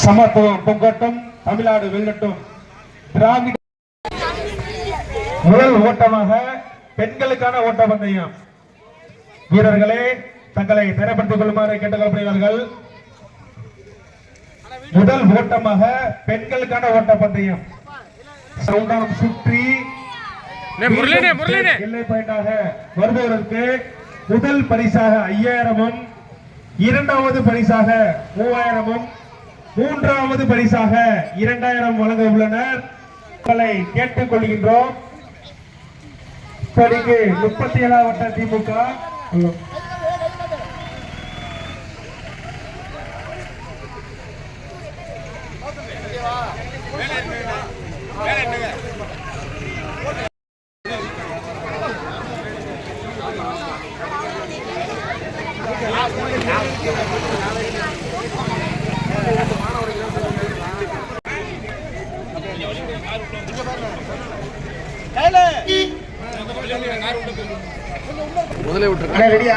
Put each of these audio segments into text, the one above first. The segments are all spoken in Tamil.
சமத்துவம் பொங்கட்டும் தமிழ்நாடு வெல்லட்டும். திராவிட முதல் ஓட்டமாக பெண்களுக்கான ஓட்ட பந்தயம். வீரர்களே தங்களை தரப்படுத்திக் கொள்ளுமாறு கேட்டுக்கொள்ளப்படுகிறார்கள். முதல் ஓட்டமாக பெண்களுக்கான ஓட்ட பந்தயம் சுற்றி. எல்லை வருபவருக்கு முதல் பரிசாக ஐயாயிரமும் இரண்டாவது பரிசாக மூவாயிரமும் மூன்றாவது பரிசாக இரண்டாயிரம் வழங்க உள்ளனர் உங்களை கேட்டுக் கொள்கின்றோம். முப்பத்தி ஏழாம் வட்ட திமுக. முதலே விட்டுருக்கேன் ரெடியா?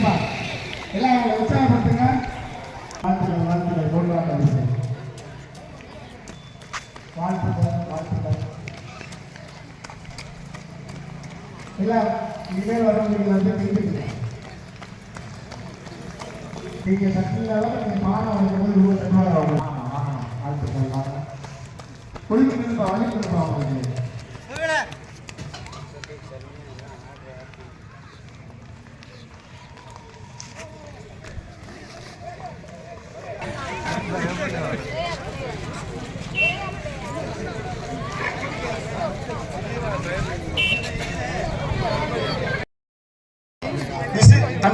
வாழ்த்துக்கள் வாழ்த்துக்கள் இல்லை இனிமேல் வரவங்களுக்கு வந்து கைத்தட்டுங்க நீங்க சக்தியால நீங்க மாணவர்கள் போது இருபத்தி ரூபாய் ஆகும் வாழ்த்துக்கள் வாங்க நிற்பா நிற்பா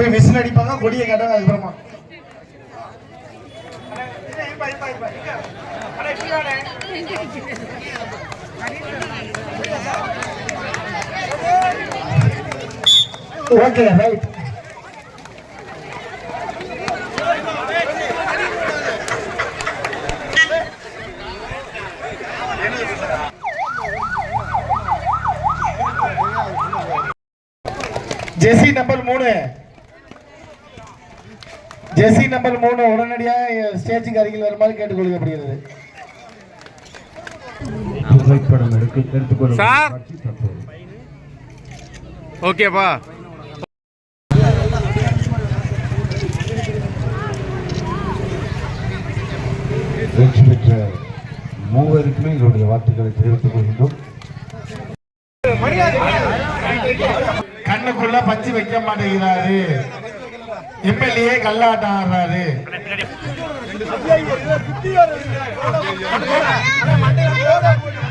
போய் விசில் அடிப்பாங்க கொடியை கேட்டாங்க அதுக்கப்புறமா. ஓகே ரைட் ஜெசி நம்பர் மூணு. ஜெசி நம்பர் மூணு உடனடியாக ஸ்டேஜுக்கு அருகில் வருமாறு கேட்டுக்கொள்ளப்படுகிறது புகைப்படம் தற்போது ஓகேப்பா வெற்றி பெற்ற மூவருக்குமே எங்களுடைய வாழ்த்துக்களை தெரிவித்துக் கொள்கின்றோம். கண்ணுக்குள்ள பஞ்சு வைக்க மாட்டேங்கிறாரு. எம்எல்ஏ கல்லாட்டம் ஆடுறாரு. மண்டையில